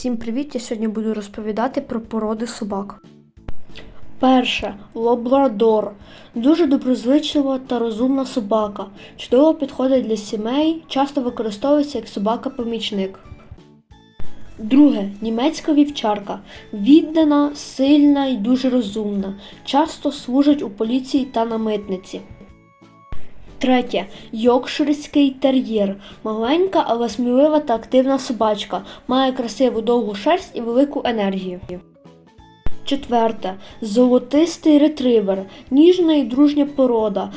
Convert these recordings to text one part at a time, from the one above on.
Всім привіт! Я сьогодні буду розповідати про породи собак. Перше лабрадор. Дуже доброзичлива та розумна собака. Чудово підходить для сімей, часто використовується як собака-помічник. Друге німецька вівчарка. Віддана, сильна і дуже розумна. Часто служить у поліції та на митниці. Третє йоркширський тер'єр. Маленька, але смілива та активна собачка. Має красиву довгу шерсть і велику енергію. Четверте. Золотистий ретривер. Ніжна і дружня порода.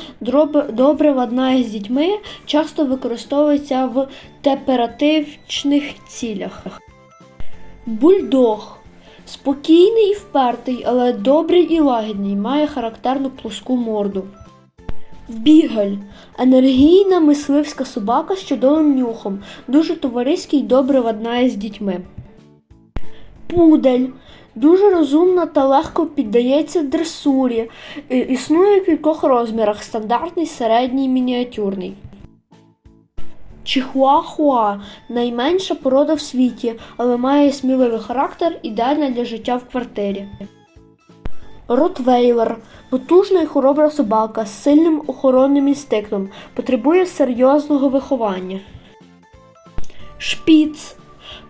Добре ладнає з дітьми, часто використовується в теперативних цілях. Бульдог. Спокійний і впертий, але добрий і лагідний, має характерну плоску морду. Бігель. Енергійна мисливська собака з чудовим нюхом, дуже товариський і добре ладнає з дітьми. Пудель. Дуже розумна та легко піддається дресурі. Існує в кількох розмірах стандартний, середній, мініатюрний. Чихуахуа найменша порода в світі, але має сміливий характер, ідеальна для життя в квартирі. Ротвейлер потужна і хоробра собака з сильним охоронним інстинктом, потребує серйозного виховання. Шпіц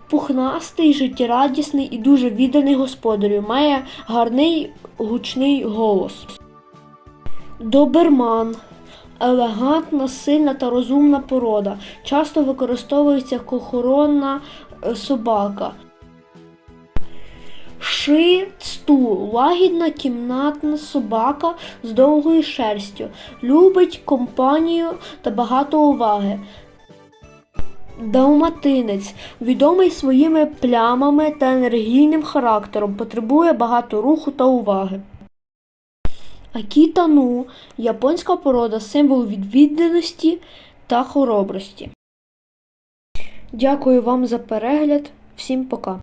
пухнастий, життєрадісний і дуже відданий господарю, має гарний гучний голос. Доберман елегантна, сильна та розумна порода. Часто використовується як охоронна е, собака. Ши-цту лагідна кімнатна собака з довгою шерстю. Любить компанію та багато уваги. Далматинець відомий своїми плямами та енергійним характером, потребує багато руху та уваги. Акітану японська порода, символ відвідданості та хоробрості. Дякую вам за перегляд. Всім пока.